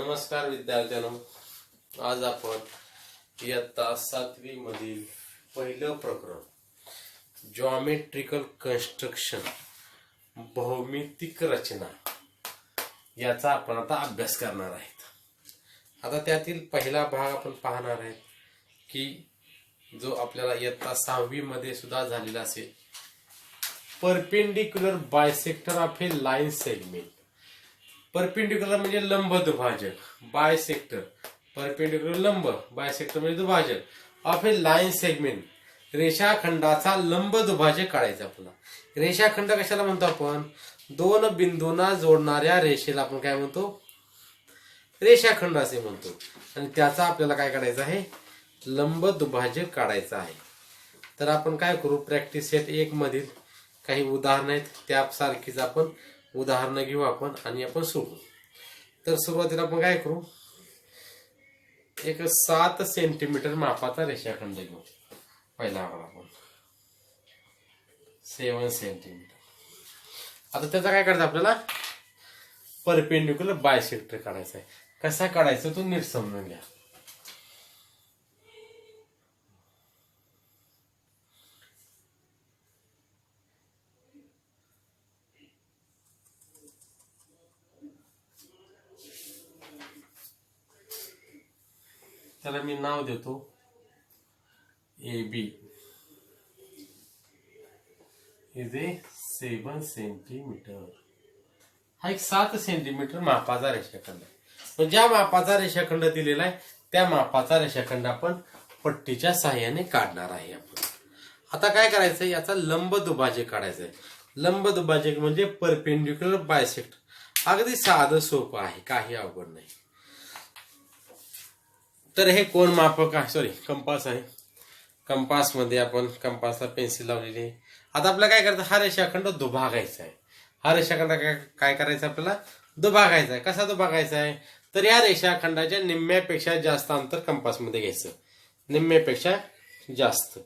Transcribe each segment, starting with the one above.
नमस्कार विद्यार्थ्यांनो. आज आपण इयत्ता सातवी मधील पहिलं प्रकरण जॉमेट्रिकल कन्स्ट्रक्शन भौमितिक रचना याचा आपण आता अभ्यास करणार आहेत. आता त्यातील पहिला भाग आपण पाहणार आहे की जो आपल्याला इयत्ता सहावी मध्ये सुद्धा झालेला असेल perpendicular bisector of a line segment perpendicular म्हणजे लंब दुभाजक. बाय सेक्टर परपेंडिक्युलर लंब. बाय सेक्टर म्हणजे दुभाजक. ऑफ ए लाईन सेगमेंट रेषाखंडाचा लंब दुभाजक काढायचा आपला रेषाखंड कशाला म्हणतो आपण? दोन बिंदूंना जोडणाऱ्या रेषेला आपण काय म्हणतो? रेषाखंड असे म्हणतो. आणि त्याचा आपल्याला काय काढायचा आहे? लंब दुभाजक काढायचा आहे. तर आपण काय करू? प्रॅक्टिस सेट एक मधील काही उदाहरणं आहेत. त्यासारखीच आपण उदाहरणं घेऊ आपण आणि आपण सोडू. तर सुरुवातीला आपण काय करू? एक सात सेंटीमीटर मापाचा रेषाखंड घेऊ. पहिला आपण सेवन सेंटीमीटर आता त्याचा काय करायचं आपल्याला? परपेंडिक्युलर बायसेक्टर काढायचा आहे. कसा काढायचा तो नीट समजून घ्या. त्याला मी नाव देतो. A B. Is a seven centimetre हा एक सात सेंटीमीटर मापाचा रेषाखंड आहे. पण ज्या मापाचा रेषाखंड दिलेला आहे त्या मापाचा रेषाखंड आपण पट्टीच्या साह्याने काढणार आहे आपण. आता काय करायचं याचा लंब दुभाजक काढायचा आहे लंब दुभाजक म्हणजे परपेंडिक्युलर बायसेक्ट अगदी साधं सोपं आहे. काही अवघड नाही. तर हे कोण मापक आहे? सॉरी कंपास आहे. कंपासमध्ये आपण कंपासला पेन्सिल लावलेली आहे. आता आपल्याला काय करायचं? हा रेषाखंड दुभागायचा आहे. हा रेषाखंड काय काय करायचा आपल्याला? दुभागायचा आहे. कसा दुभागायचा आहे? तर या रेषाखंडाच्या निम्म्यापेक्षा जास्त अंतर कंपासमध्ये घ्यायचं. निम्म्यापेक्षा जास्त.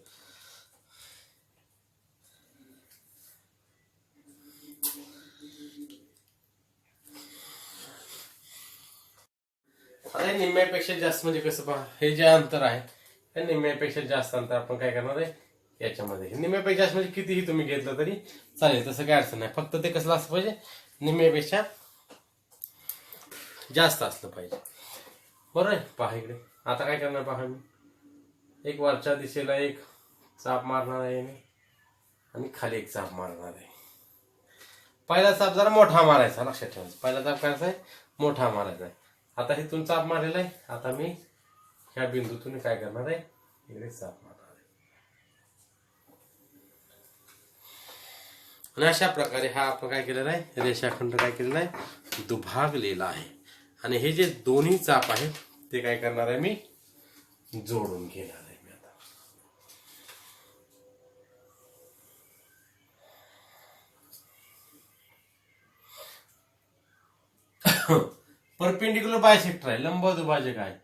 आणि निम्म्यापेक्षा जास्त म्हणजे कसं पहा हे जे अंतर आहे निम्म्यापेक्षा जास्त अंतर आपण काय करणार आहे? याच्यामध्ये. निम्म्यापेक्षा जास्त म्हणजे कितीही तुम्ही घेतलं तरी चालेल तसं काय अडचण नाही. फक्त ते कसलं असलं पाहिजे? निम्म्यापेक्षा जास्त असलं पाहिजे. बरोबर आहे? पहा इकडे. आता काय करणार पहा मी? एक वरच्या दिशेला एक चाप मारणार आहे मी. आणि खाली एक चाप मारणार आहे. पहिला चाप जरा मोठा मारायचा लक्षात ठेवायचा पहिला चाप करायचा आहे मोठा मारायचा आहे. आता इथून चाप मारलेला आहे. आता मी ह्या बिंदूतून काय करणार आहे? इकडे चाप मारणार आहे. आणि अशा प्रकारे हा आपण काय केलेला आहे? रेषाखंड काय केलेला आहे? दुभागलेला आहे. आणि हे जे दोन्ही चाप आहेत ते काय करणार आहे मी? जोडून घेणार आहे मी आता. परपेंडिक्युलर बायसेक्टर आहे. लंब दुभाजक आहे.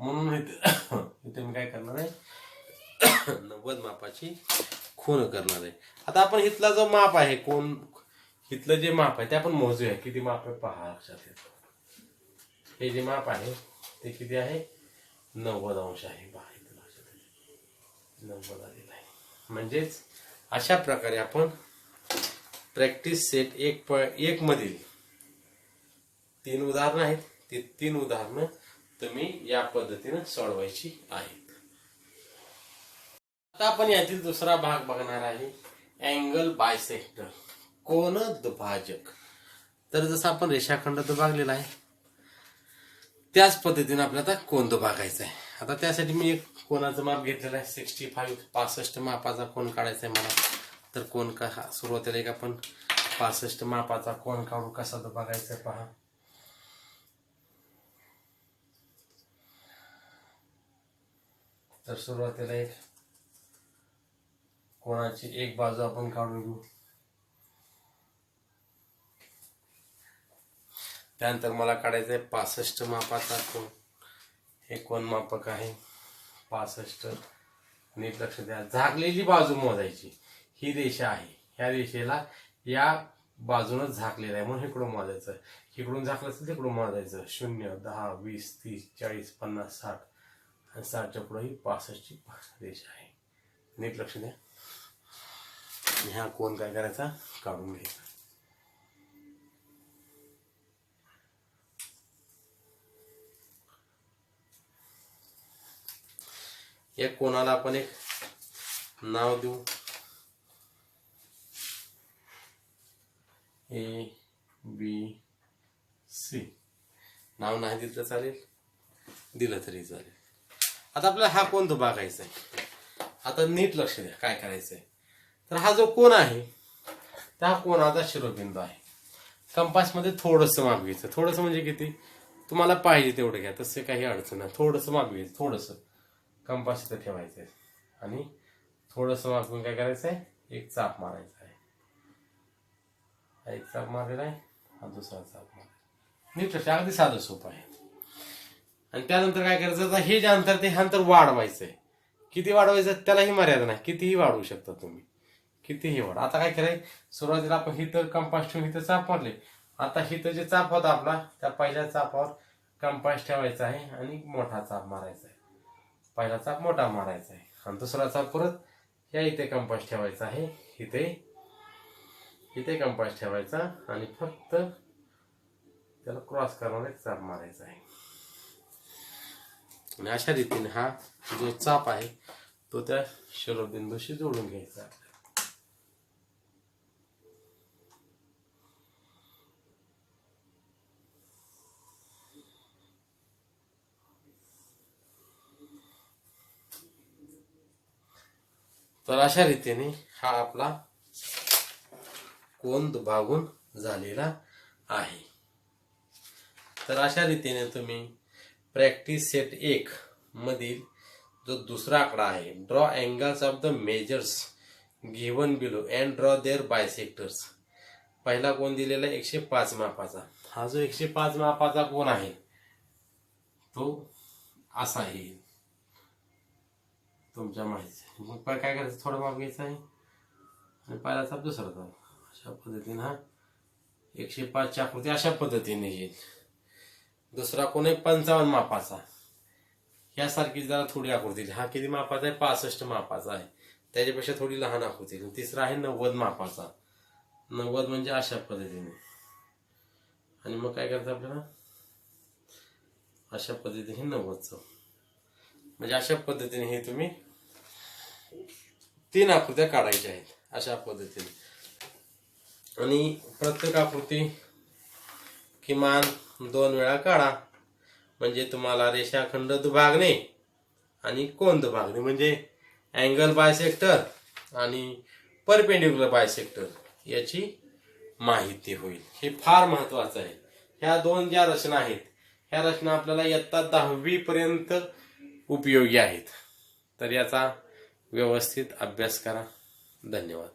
म्हणून इथे मी काय करणार आहे? नव्वद मापाची खून करणार आहे. आता आपण इथला जो माप आहे कोण इथलं जे माप आहे ते आपण मोजूया. किती माप आहे? पहा लक्षात येतो. हे जे माप आहे ते किती आहे? नव्वद अंश आहे. पहा इथं लक्षात नव्वद आलेलं आहे. म्हणजेच अशा प्रकारे आपण प्रॅक्टिस सेट एक प एक मधील तीन उदाहरणं आहेत. ती तीन उदाहरणं तुम्ही या पद्धतीनं सोडवायची आहेत. आता आपण यातील दुसरा भाग बघणार आहे. Angle bisector. कोण दुभाजक. तर जसं आपण रेषाखंड दुभागलेला आहे त्याच पद्धतीने आपल्याला आता कोण दुभागायचा आहे. आता त्यासाठी मी एक कोणाचं माप घेतलेलं आहे. सिक्स्टी फाईव्ह पासष्ट मापाचा कोण काढायचा आहे मला. तर कोण का हा सुरुवातीला एक आपण पासष्ट मापाचा कोण काढून कसा दुभागायचा आहे पहा. तर सुरुवातीला एक कोणाची एक बाजू आपण काढून घेऊ. त्यानंतर मला काढायचं आहे पासष्ट मापाचा कोण हे कोण मापक आहे. पासष्ट. नीट लक्ष द्या. झाकलेली बाजू मोजायची. ही रेषा आहे. ह्या रेषेला या बाजूनच झाकलेला आहे. म्हणून इकडून मोजायचं. इकडून झाकलं असेल तिकडून मोजायचं. शून्य दहा वीस तीस चाळीस पन्नास साठ. आणि साठच्या पुढे ही पासष्टची देश आहे. नीट लक्ष द्या. ह्या हा कोण काय करायचा? काढून घ्यायचा. या कोणाला आपण एक नाव देऊ? ए बी सी नाव नाही दिलं चालेल. दिलं तरी चालेल. आता आपल्याला हा कोण तो बघायचा आहे आता नीट लक्ष द्या काय करायचं आहे तर हा जो कोण आहे त्या कोणाचा शिरोबिंदू आहे? कंपासमध्ये थोडंसं माप घ्यायचं. थोडंसं म्हणजे किती? तुम्हाला पाहिजे तेवढं घ्या तसं काही अडचण नाही. थोडंसं माप घ्यायचं थोडंसं. कंपास इथं ठेवायचं आहे आणि थोडंसं माप घेऊन काय करायचं आहे एक चाप मारायचा आहे. एक चाप मारलेला आहे हा दुसरा चाप मारायचा नीट लक्ष अगदी साधं सोपं आहे. आणि त्यानंतर काय करायचं? आता हे जे अंतर ते हे अंतर वाढवायचं आहे किती वाढवायचं? त्यालाही मर्यादा नाही. कितीही वाढवू शकता तुम्ही. कितीही वाढ. आता काय करायचं? सुरुवातीला आपण हिथं कंपास ठेवून इथं चाप मारले आता हिथं जे चाप होता आपला त्या पहिल्या चापावर कंपास ठेवायचा आहे आणि मोठा चाप मारायचा आहे. पहिला चाप मोठा मारायचा आहे. आणि दुसरा चाप परत या इथे कंपास ठेवायचा आहे. इथे इथे कंपास ठेवायचा आणि फक्त त्याला क्रॉस करणारा एक चाप मारायचा आहे. आणि अशा रीतीने हा जो चाप आहे तो त्या शिरोबिंदूशी जोडून घ्यायचा आहे. तर अशा रीतीने हा आपला कोण दुभागून झालेला आहे तर अशा रीतीने तुम्ही प्रॅक्टिस सेट एक मधील जो दुसरा आकडा आहे draw angles of the measures given below and draw their bisectors पहिला कोण दिलेला एकशे पाच मापाचा. हा जो एकशे पाच मापाचा कोण आहे तो असा आहे. तुमच्या माहिती मग काय काय करायचं? थोडं माप घ्यायचं आहे. आणि पहिला चाप दुसरा चाप. अशा पद्धतीने हा एकशे पाचच्या आकृती अशा पद्धतीने येईल. दुसरा कोण आहे पंचावन्न मापाचा. यासारखी जरा थोडी आकृती हा किती मापाचा आहे? पासष्ट मापाचा आहे. त्याच्यापेक्षा थोडी लहान आकृती तिसरा आहे नव्वद मापाचा. नव्वद म्हणजे अशा पद्धतीने. आणि मग काय करतं आपल्याला? अशा पद्धतीने नव्वदचं. म्हणजे अशा पद्धतीने हे तुम्ही तीन आकृत्या काढायच्या आहेत. अशा पद्धतीने. आणि प्रत्येक आकृती किमान दोन वेळा काढा. म्हणजे तुम्हाला रेषाखंड दुभागणे आणि कोण दुभागणे. म्हणजे अँगल बायसेक्टर आणि परपेंडिक्युलर बायसेक्टर याची माहिती होईल. हे फार महत्वाचं आहे. ह्या दोन ज्या रचना आहेत ह्या रचना आपल्याला इयत्ता दहावी पर्यंत उपयोगी आहेत. तर याचा व्यवस्थित अभ्यास करा. धन्यवाद.